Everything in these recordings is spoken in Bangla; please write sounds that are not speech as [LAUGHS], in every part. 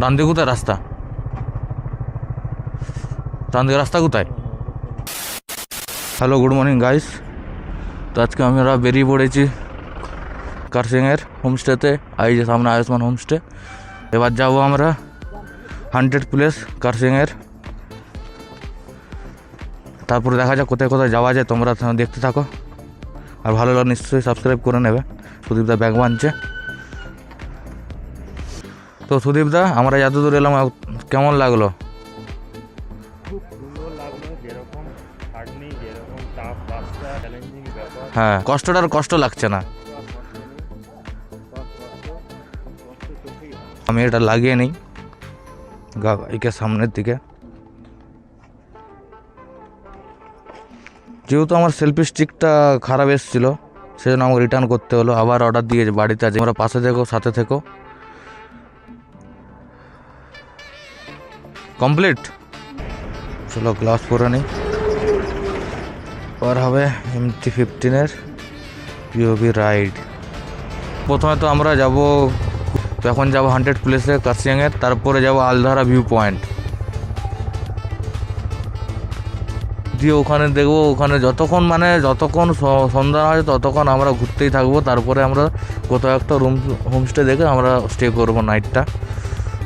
ডান দিকে কোথায়? রাস্তা। ডান দিকে রাস্তা কোথায়? হ্যালো গুড মর্নিং গাইস তো আজকে আমরা বেরিয়ে পড়েছি কারসিংয়ের হোমস্টেতে এই যে সামনে আয়ুষ্মান হোমস্টে এবার যাব আমরা হান্ড্রেড প্লেস কারসিংয়ের। তারপরে দেখা যাক কোথায় কোথায় যাওয়া যায়, তোমরা দেখতে থাকো। আর ভালো লাগলে নিশ্চয়ই সাবস্ক্রাইব করে নেবে। সুদীপদা ব্যাগ বানছে। তো সুদীপদা আমরা এত দূর এলাম কেমন লাগল? হ্যাঁ কষ্টটার কষ্ট লাগছে না। আমি এটা লাগিয়ে নিই গা- একে সামনের দিকে। যেহেতু আমার সেলফি স্টিকটা খারাপ এসেছিল সেজন্য আমাকে রিটার্ন করতে হলো। আবার অর্ডার দিয়েছে বাড়িতে আছে আমরা পাশে থেকো সাথে থেকো। কমপ্লিট? চলো গ্লাস পরে নিই। পর হবে এমটি ফিফটিনের পিওবি রাইড প্রথমে তো আমরা যাব, এখন যাব হান্ড্রেড প্লেসে কার্সিয়াংয়ের তারপরে যাব আলধারা ভিউ পয়েন্ট দিয়ে ওখানে দেখব, ওখানে যতক্ষণ মানে যতক্ষণ সন্ধ্যা হয়, ততক্ষণ আমরা ঘুরতেই থাকব। তারপরে আমরা কোথাও একটা রুম হোমস্টে দেখে আমরা স্টে করব নাইটটা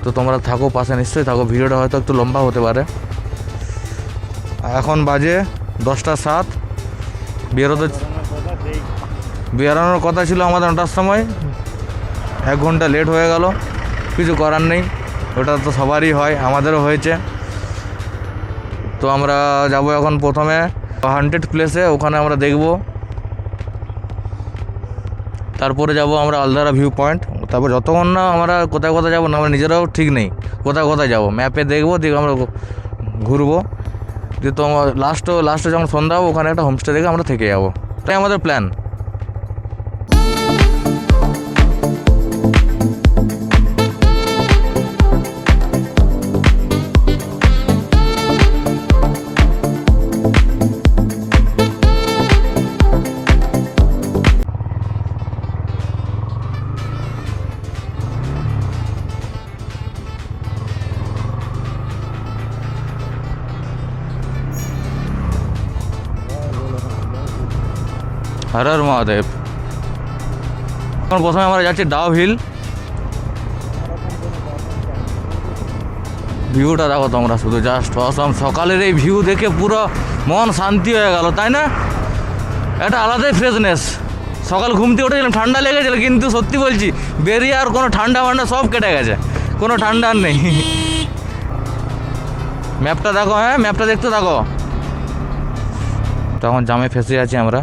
তো তোমরা থাকো পাশে, নিশ্চয়ই থাকো। ভিডিওটা হয়তো একটু লম্বা হতে পারে। এখন বাজে দশটা সাত। বেরোতে বেরোনোর কথা ছিল আমাদের নটার সময়। এক ঘণ্টা লেট হয়ে গেল। কিছু করার নেই। ওটা তো সবারই হয়, আমাদেরও হয়েছে। তো আমরা যাব এখন প্রথমে হান্ড্রেড প্লেসে, ওখানে আমরা দেখব। তারপরে যাব আমরা আলদারা ভিউ পয়েন্ট। তারপর যতক্ষণ না আমরা কোথায় কোথায় যাব না, আমরা নিজেরাও ঠিক নেই, কোথায় কোথায় যাব? ম্যাপে দেখব দেখব আমরা ঘুরবো। দিয়ে তো লাস্ট লাস্টে যখন সন্ধ্যা হব, ওখানে একটা হোমস্টে দেখে আমরা থেকে যাব। তাই আমাদের প্ল্যান হর হর মহাদেব। এখন প্রথমে আমরা যাচ্ছি ডাও হিল। ভিউটা দেখো তোমরা, শুধু জাস্ট অসম সকালের এই ভিউ দেখে পুরো মন শান্তি হয়ে গেল, তাই না? একটা আলাদাই ফ্রেশনেস সকাল ঘুম থেকে উঠেছিলাম, ঠান্ডা লেগেছিল, কিন্তু সত্যি বলছি, বেরিয়ে আর কোনো ঠান্ডা ফান্ডা সব কেটে গেছে। কোনো ঠান্ডা আর নেই। ম্যাপটা দেখো হ্যাঁ? ম্যাপটা দেখতে থাকো। তখন জামে ফেসে আছি আমরা।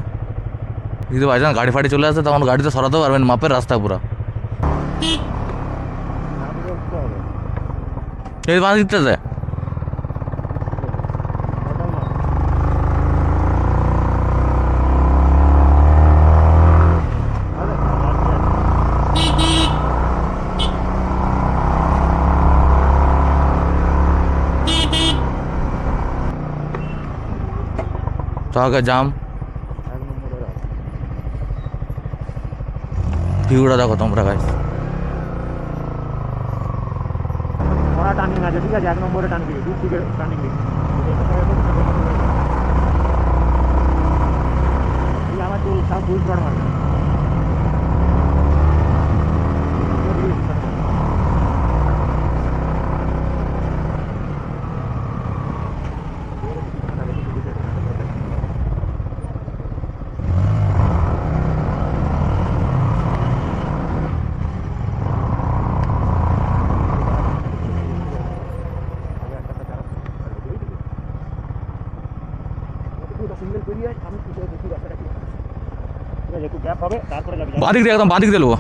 যদি বাই গাড়ি ফাড়ি চলে আসে, তখন গাড়িতে সরাতে পারবেন, মাপের রাস্তা পুরো। নামলে উঠতে হবে এই বাঁ দিকটাতে ওটাও না তো আগে জাম এক নম্বরে রাস্তা ভিউটা দেখো তোমরা গাইস টার্নিং আছে, ঠিক আছে? এক নম্বরে টার্ন দিবি দু থেকে টার্নিং দিবি। আমার চুল, সব ফুল শট মারবে সিঙ্গেল পেরিয়ে আমি পিছনে দেখি রাস্তাটা কি ঠিক যাবি দিয়ে একদম বাদিক দিয়ে নেব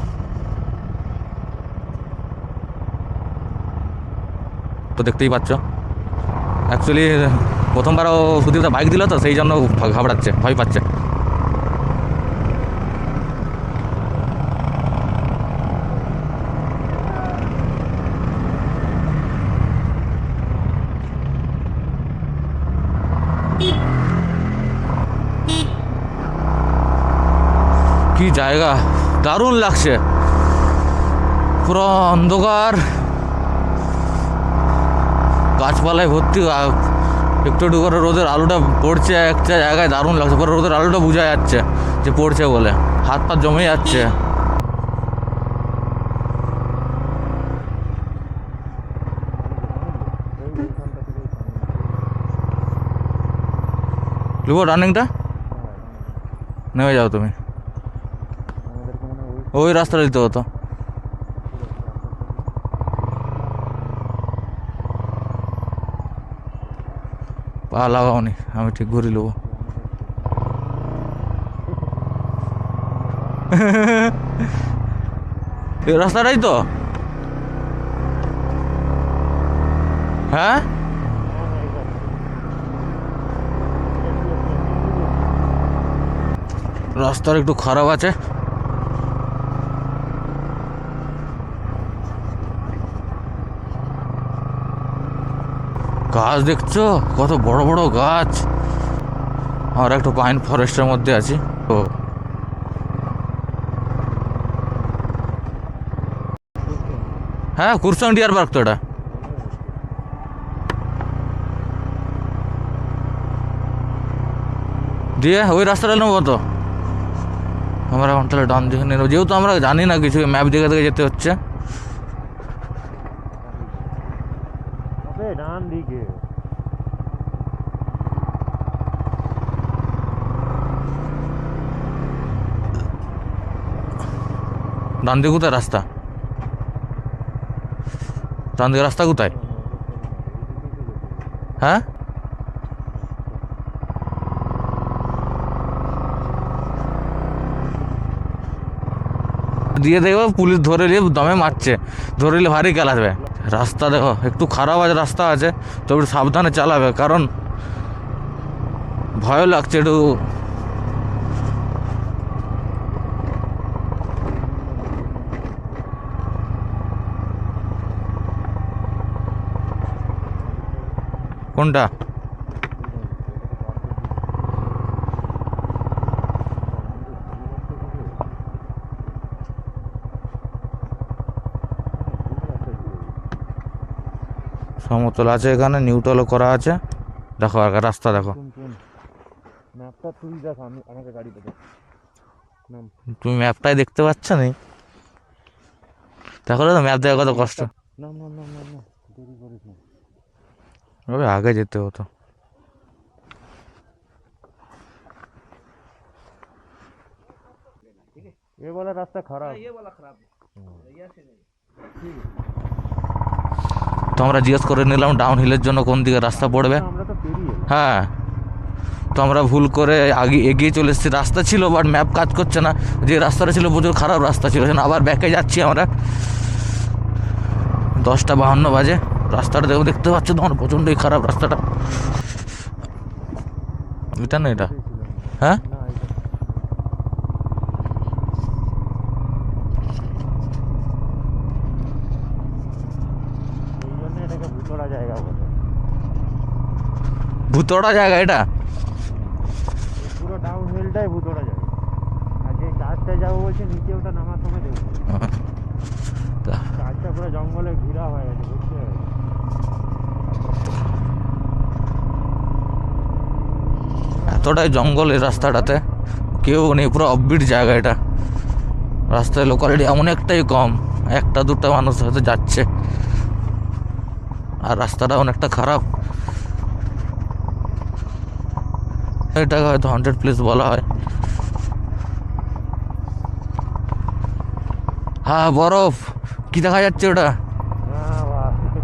তো দেখতেই পাচ্ছ। অ্যাকচুয়ালি প্রথমবারও সুদীপটা বাইক দিল তো, সেই জন্য ঘাবড়াচ্ছে, ভয় পাচ্ছে। কি জায়গা? দারুণ লাগছে। পুরো অন্ধকার। গাছপালায় ভর্তি। একটু একটু করে রোদের আলোটা পড়ছে, একটা জায়গায় দারুণ লাগছে। পরে রোদের আলোটা বোঝা যাচ্ছে যে পড়ছে বলে। হাত পা জমে যাচ্ছে। রানিংটা নেমে যাও তুমি। ওই ওই রাস্তা দিতে হতো পা লাগাওনি, আমি ঠিক ঘুরি নেব। এই রাস্তাটাই তো? হ্যাঁ? রাস্তার একটু খারাপ আছে। গাছ দেখছ? কত বড় বড় গাছ। আর একটু পাইন ফরেস্টের মধ্যে আছি। তো হ্যাঁ কুরসং ডিয়ার পার্ক তো এটা। দিয়ে ওই রাস্তাটা নেব তো। আমরা এখন তাহলে ডান দিকে নেব। যেহেতু আমরা জানি না কিছু ম্যাপ দেখে দেখে যেতে হচ্ছে আবে ডান দিকে ডান দিকে কোথায় রাস্তা? ডান দিকে রাস্তা কোথায়? হ্যাঁ? দিয়ে দেখো, পুলিশ ধরে নিয়ে দমে মারছে। ধরে নিলে ভারী খেলা আসবে রাস্তা দেখো, একটু খারাপ আছে, রাস্তা আছে। তো একটু সাবধানে চালাবে, কারণ ভয় লাগছে, একটু কোনটা? সমতল আছে এখানে নিউটলও করা আছে। দেখো আগে রাস্তা দেখো। ম্যাপটা তুই দেখ আমি আমাকে গাড়ি দেবে তুমি ম্যাপটাই দেখতে পাচ্ছ না? দেখো তো ম্যাপ দেখা কত কষ্ট। নাম নাম নাম নাম নাম। দেরি করিস না। ওই আগে যেতে হতো ये वाला रास्ता खराब তো আমরা জিজ্ঞেস করে নিলাম ডাউন হিলের জন্য কোন দিকে রাস্তা পড়বে আমরা তো পেরিয়ে এলাম। হ্যাঁ তো আমরা ভুল করে আগে এগিয়ে চলে এসেছি রাস্তা ছিল বাট ম্যাপ কাজ করছে না যে রাস্তাটা ছিল প্রচুর খারাপ রাস্তা ছিল সেজন্য আবার ব্যাকে যাচ্ছি আমরা দশটা বাহান্ন বাজে রাস্তাটা দেখো দেখতে পাচ্ছ তোমার প্রচণ্ডই খারাপ রাস্তাটা। এটা না এটা? হ্যাঁ? ভূতড়া জায়গা এটা? পুরো ডাউন হিলটাই ভুতরা জায়গা। আর যে চার্জটা যাব বলছে নিচে ওটা নামার সময় দেখব। তা- চার্জটা পুরো জঙ্গলে ঘিরা হয়ে গেছে বুঝতে পেরেছি এতটাই জঙ্গল এই রাস্তাটাতে। কেউ নেই পুরো অববিট জায়গা এটা। রাস্তায় লোকালিটি এমন একটাই কম একটা দুটো মানুষ হয়তো যাচ্ছে। আর রাস্তাটা অনেকটা খারাপ। এটাকে হয়তো হান্ড্রেড প্লেস বলা হয়। হ্যাঁ বরফ। কি দেখা যাচ্ছে ওটা?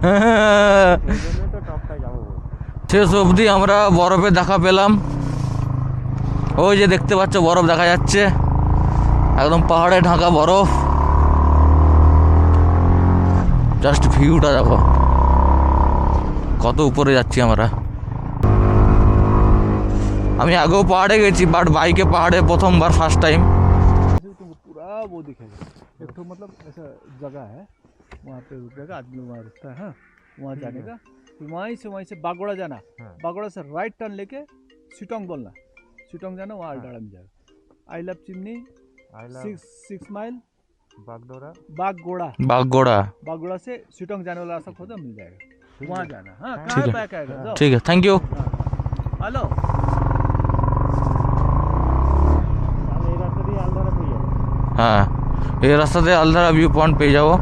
হ্যাঁ [LAUGHS] শেষ অবধি আমরা বরফে দেখা পেলাম। ওই যে দেখতে পাচ্ছ বরফ দেখা যাচ্ছে। একদম পাহাড়ে ঢাকা বরফ। জাস্ট ভিউটা দেখো। কত উপরে যাচ্ছি আমরা। আমি আগেও পাহাড়ে গেছি বাট বাইকে পাহাড়ে প্রথমবার ফার্স্ট টাইম পুরা জানা दिखेगा एक রাইট টার্ন ऐसा जगह है सिटोंग जाना वहाँ अल्टाड़ा में जाएगा I love Chimney six six mile Bagdogra. Bagdogra Bagdogra Bagdogra से सिटोंग जाने वाला रास्ता खोदा मिल जाएगा। वहाँ जाना हाँ, हाँ। कहाँ पैक आएगा? ठीक है थैंक यू हाँ। हेलो। हाँ ये रास्ता दे अलधरा व्यू पॉइंट पे जाओ।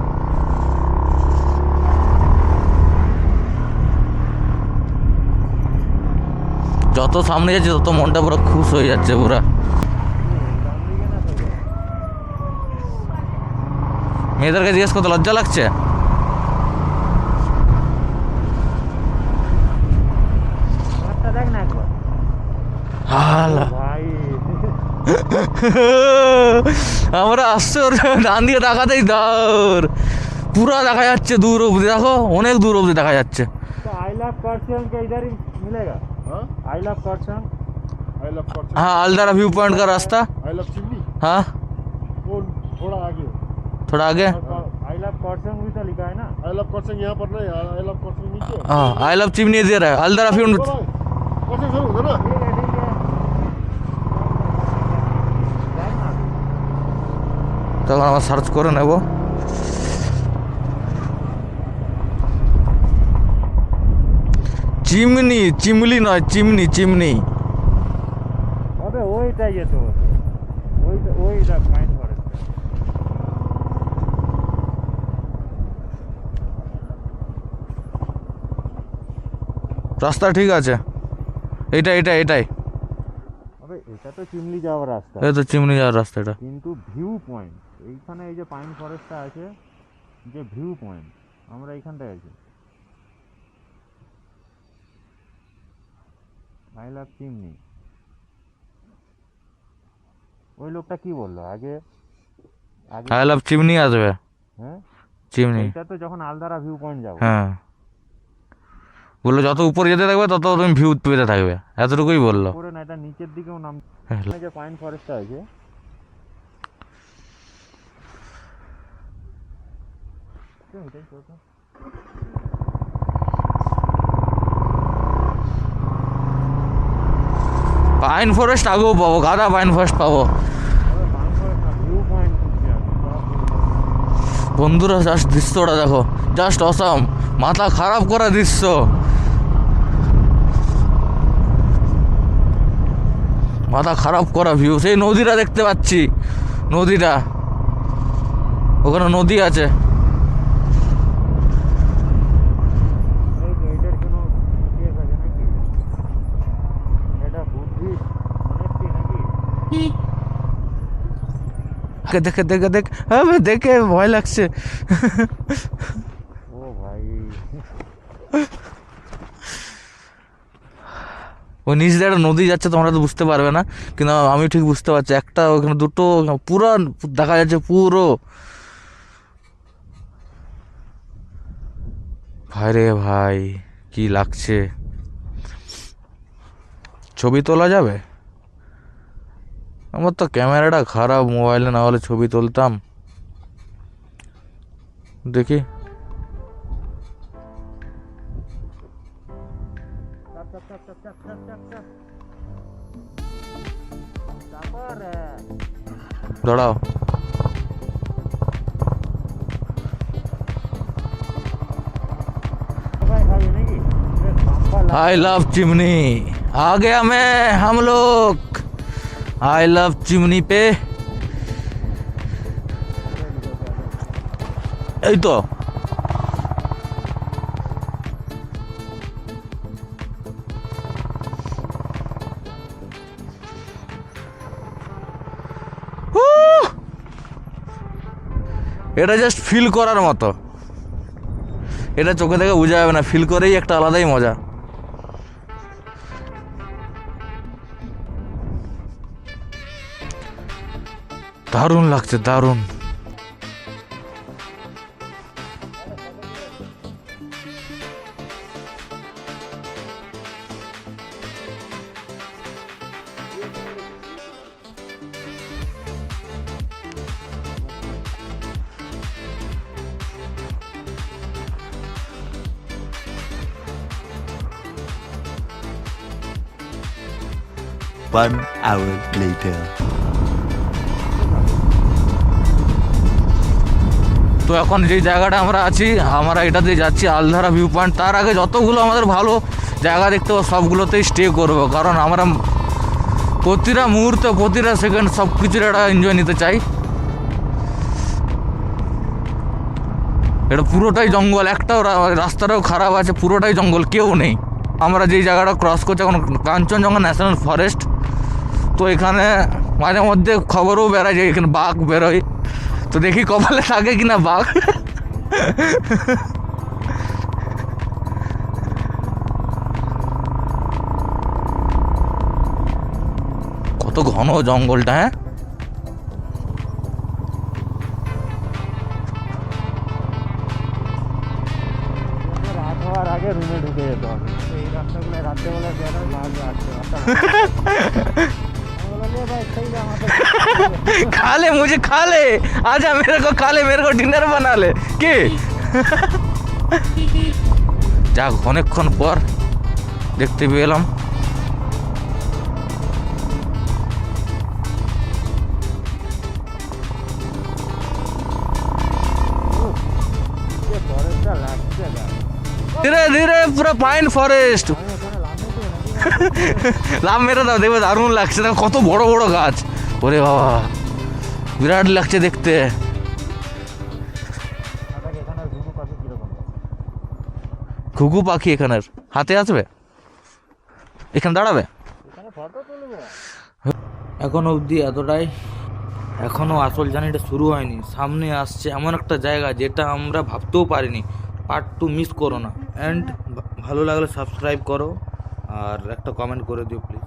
যত সামনে যাচ্ছে তত মনটা পুরো খুশ হয়ে যাচ্ছে পুরা। মেয়েদেরকে জিজ্ঞেস করতে লজ্জা লাগছে? আমরা আশ্চর্য ডান দিয়ে দেখাতেই দৌড় পুরা দেখা যাচ্ছে দূর অবধি দেখো অনেক দূর অবধি দেখা যাচ্ছে। আই লাভ পার্সিয়ান কে মিলেগা? आई लव करसंग आई लव कॉर्चन हाँ अलदारा व्यू पॉइंट का रास्ता आई लव चिमनी हाँ वो थोड़ा आगे थोड़ा आगे आई लव करसंग भी तो लिखा है ना आई लव कॉर्चन यहाँ पर नहीं आई लव कॉर्चन नीचे हाँ आई लव चिमनी दे रहा है अलदारा व्यू कॉर्चन शुरू उधर ना ठीक है ठीक है देख ना তখন আমরা সার্চ করে নেব চিমনি চিমলি নয় চিমনি চিমনি। যেতে হতো। ওইটা ওইটা ফাইন ফরেস্ট রাস্তা ঠিক আছে। এটা এটা এটাই। এটা তো চিমলি যাওয়ার রাস্তা। তো যাওয়ার রাস্তা এটা। কিন্তু ভিউ পয়েন্ট এইখানে এই যে পাইন ফরেস্টটা আছে যে ভিউ পয়েন্ট আমরা এইখানটায় আছি। আই চিমনি ওই লোকটা কি বলল? আগে আই লাভ চিমনি আসবে। হ্যাঁ? চিমনি এটা তো যখন আলদারা ভিউ পয়েন্ট যাব। হ্যাঁ। বলল যত উপরে যেতে থাকবে তত তুমি ভিউ পেতে থাকবে। এতটুকুই বলল। উপরে না এটা নিচের দিকেও নাম হ্যাঁ, যে পাইন ফরেস্টটা আছে এটাই তো তো। পাইন ফরেস্ট আগেও পাবো, গাদা পাইন ফরেস্ট পাবো। বন্ধুরা জাস্ট দৃশ্যটা দেখো জাস্ট অসাম মাথা খারাপ করা দৃশ্য। মাথা খারাপ করা ভিউ সেই নদীটা দেখতে পাচ্ছি, নদীটা। ওখানে নদী আছে এই তো এটার কোনো কেস আছে নাকি এটা বুদ্ধি অনেকটি নাকি দেখে দেখে দেখে দেখ। হবে দেখে ভয় লাগছে। ও ভাই। ওই নিচ দিয়ে একটা নদী যাচ্ছে তোমরা তো বুঝতে পারবে না। কিন্তু আমি ঠিক বুঝতে পারছি একটা ওখানে দুটো পুরো দেখা যাচ্ছে পুরো। ভাই রে ভাই কি লাগছে? ছবি তোলা যাবে? আমার তো ক্যামেরাটা খারাপ মোবাইলে না হলে ছবি তুলতাম দেখি দাঁড়াও आई लव चिमनी आ गया मैं हम लोग आई लव चिमनी पे এই তো উহ! এটা জাস্ট ফিল করার মতো এটা চোখে থেকে বোঝা যাবে না ফিল করেই একটা আলাদাই মজা দারুণ লাগছে দারুণ One hour later. তো এখন যেই জায়গাটা আমরা আছি, আমরা এটাতে যাচ্ছি আলধারা ভিউ পয়েন্ট তার আগে যতগুলো আমাদের ভালো জায়গা দেখতে পাবো সবগুলোতেই স্টে করব। কারণ আমরা প্রতিটা মুহূর্তে, প্রতিটা সেকেন্ড সব কিছুর একটা এনজয় নিতে চাই। এটা পুরোটাই জঙ্গল। একটাও রাস্তাটাও খারাপ আছে, পুরোটাই জঙ্গল, কেউ নেই। আমরা যেই জায়গাটা ক্রস করছি এখন, কাঞ্চনজঙ্ঘা ন্যাশনাল ফরেস্ট তো এখানে মাঝে মধ্যে খবরও বেড়ায় যে এখানে বাঘ বেরোয়। তো দেখি কপালে থাকে কিনা বাঘ। কত ঘন জঙ্গলটা হ্যাঁ? আগে রুমে ঢুকে যেতে হবে। এই রাস্তাগুলো রাত্রেবেলা বেরোয় মাঝ রাস্তা खा ले मुझे खा ले आजा मेरे को खा ले मेरे को डिनर बना ले কি যাক অনেকক্ষণ পর দেখতে পেলাম ধীরে ধীরে পুরো পাইন ফরেস্ট লাভ মেরে দাও দেখবে দারুণ লাগছে। দেখো কত বড় বড় গাছ। ওরে বাবা, বিরাট লাগছে দেখতে। ঘুঘু পাখি এখানের। হাতে আসবে? এখানে দাঁড়াবে? এখন অবধি এতটাই। এখনও আসল জার্নিটা শুরু হয়নি। সামনে আসছে এমন একটা জায়গা যেটা আমরা ভাবতেও পারিনি। পার্ট টু মিস করো না। অ্যান্ড ভালো লাগলে সাবস্ক্রাইব করো। আর একটা কমেন্ট করে দিও প্লিজ